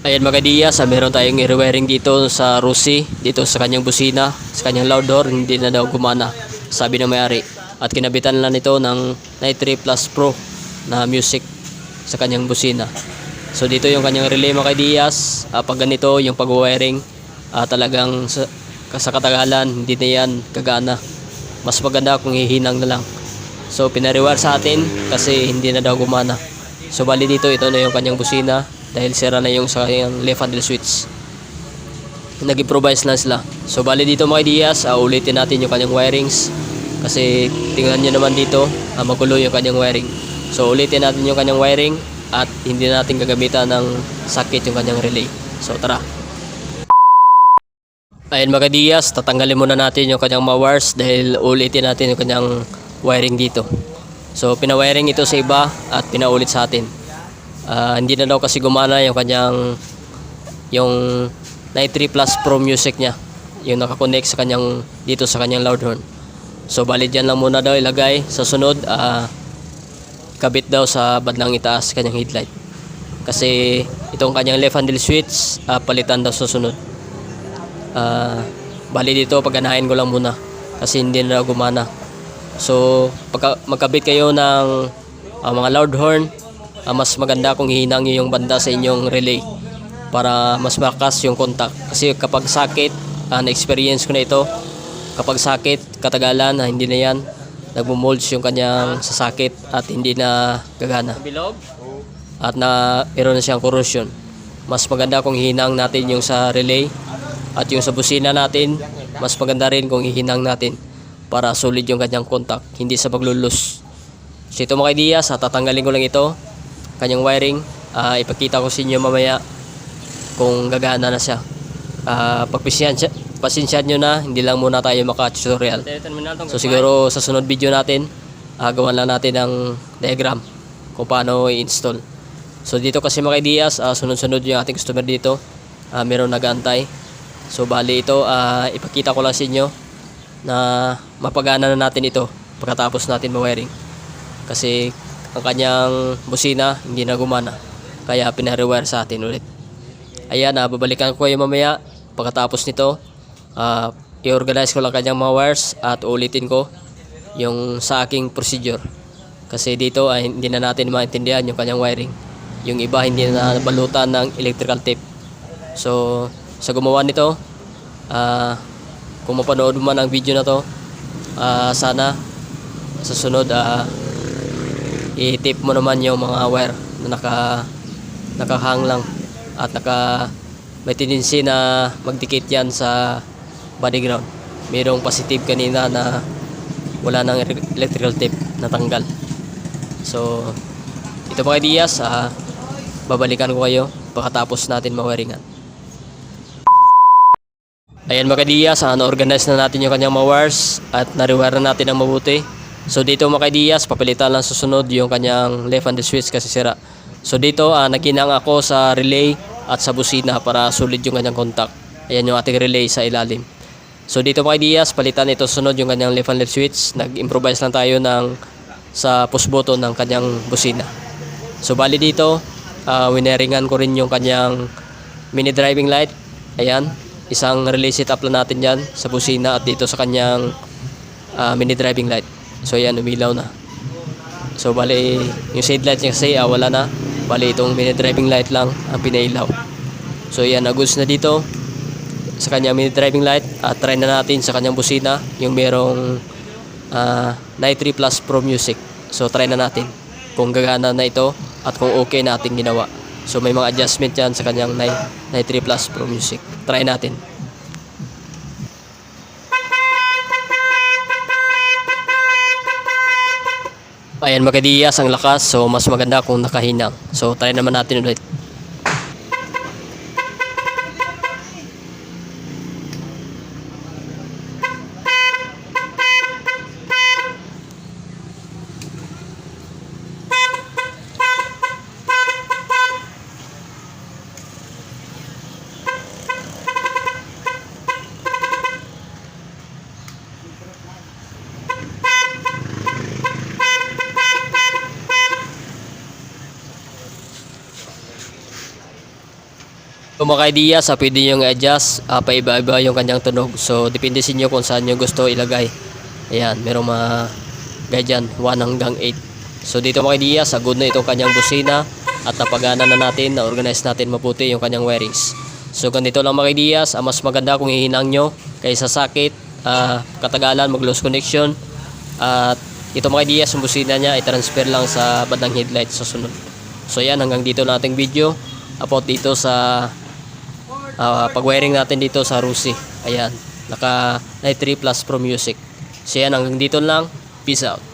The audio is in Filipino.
Ayan mga Diaz, meron tayong i-rewiring dito sa Rusi, dito sa kanyang busina, sa kanyang loud door, hindi na daw gumana, sabi ng may-ari. At kinabitan lang nito ng Night 3 Plus Pro na music sa kanyang busina. So dito yung kanyang relay mga Diaz, ah, pag ganito yung pag-wiring, ah, talagang sa, sa katagalan, hindi na yan gagana. Mas maganda kung hihinang na lang. So pinarewire sa atin kasi hindi na daw gumana. So bali dito ito na yung kanyang busina dahil sira na yung sa kanyang left handle switch. Nag-improvise na sila. So bali dito mga Diaz, uh, ulitin natin yung kanyang wirings kasi tingnan nyo naman dito, uh, magulo yung kanyang wiring. So ulitin natin yung kanyang wiring at hindi natin gagamitan ng sakit yung kanyang relay. So tara. Ayan mga Diaz, tatanggalin muna natin yung kanyang mga wires dahil ulitin natin yung kanyang wiring dito. So pinawiring ito sa iba at pinaulit sa atin. Ah, hindi na daw kasi gumana yung kanyang yung Night 3 Plus Pro Music niya. Yung nakakonect sa kanyang dito sa kanyang loud horn. So bali dyan lang muna daw ilagay sa sunod ah, kabit daw sa bandang itaas kanyang headlight. Kasi itong kanyang left handle switch ah, palitan daw sa sunod. Ah, bali dito pagganahin ko lang muna kasi hindi na gumana. So pagka magkabit kayo ng ah, mga loud horn, ah, mas maganda kung hihinang nyo yung banda sa inyong relay para mas makas yung contact. Kasi kapag sakit, ah, na-experience ko na ito, kapag sakit, katagalan, na hindi na yan, nagmumolds yung kanyang sasakit at hindi na gagana. At na meron na siyang corrosion. Mas maganda kung hihinang natin yung sa relay at yung sa busina natin, mas maganda rin kung hihinang natin para solid yung kanyang contact, hindi sa paglulus. So ito mga ideas, tatanggalin ko lang ito, kanyang wiring, Ah, ipakita ko sa inyo mamaya kung gagana na siya. Uh, pagpasensya, pasensyahan nyo na, hindi lang muna tayo maka-tutorial. So siguro sa sunod video natin, uh, gawan lang natin ng diagram kung paano i-install. So dito kasi mga ideas, uh, sunod-sunod yung ating customer dito. Uh, meron nag-antay. So bali ito, uh, ipakita ko lang sa inyo na mapagana na natin ito pagkatapos natin ma-wiring. Kasi ang kanyang busina hindi na gumana. Kaya pinarewire sa atin ulit. Ayan, uh, babalikan ko kayo mamaya pagkatapos nito. Uh, i-organize ko lang kanyang mga wires at ulitin ko yung sa aking procedure. Kasi dito ay hindi na natin maintindihan yung kanyang wiring. Yung iba hindi na balutan ng electrical tape. So, sa gumawa nito, ah kung mapanood man ang video na to, ah sana sa sunod ah i-tape mo naman yung mga wire na naka nakahang lang at naka may tendency na magdikit yan sa body ground. Mayroong positive kanina na wala nang electrical tape natanggal. So, ito mga ideas, ah, babalikan ko kayo pagkatapos natin mawaringan. Ayan mga Diyas, ah, na-organize na natin yung kanyang mga at na-rewire na natin ng mabuti. So dito mga Diyas, papalitan lang susunod yung kanyang left hand switch kasi sira. So dito, ah, naginang ako sa relay at sa busina para sulit yung kanyang contact. Ayan yung ating relay sa ilalim. So dito mga Diyas, palitan ito sunod yung kanyang left hand switch. Nag-improvise lang tayo ng sa push button ng kanyang busina. So bali dito, uh, wineringan ko rin yung kanyang mini driving light. Ayan, isang relay setup lang natin dyan sa busina at dito sa kanyang uh, mini driving light. So ayan, umilaw na. So bali, yung shade light niya kasi ah, wala na. Bali itong mini driving light lang ang pinailaw. So ayan, goods na dito sa kanyang mini driving light at try na natin sa kanyang busina yung merong uh, Night 3 Plus Pro Music. So try na natin kung gagana na ito at kung okay na ating ginawa. So may mga adjustment yan sa kanyang Night, Night 3 Plus Pro Music. Try natin. Ayan mga Diyas, ang lakas. So mas maganda kung nakahinang. So try naman natin ulit. Kung mga idea sa pwede nyo i-adjust, ah, paiba-iba yung kanyang tunog. So, depende sa inyo kung saan nyo gusto ilagay. Ayan, merong mga gaya dyan, 1 hanggang 8. So, dito mga idea, sa good na itong kanyang busina at napagana na natin, na-organize natin mabuti yung kanyang wirings. So, ganito lang mga ideas. Ang mas maganda kung hihinang nyo kaysa sakit, ah, katagalan, mag-lose connection. At ito mga ideas, yung busina niya, i-transfer lang sa bandang headlight sa sunod. So, yan, hanggang dito na ating video about dito sa Ah, pag-wiring natin dito sa Rusi. Ayan, naka Night 3 Plus Pro Music. So yan, hanggang dito lang. Peace out.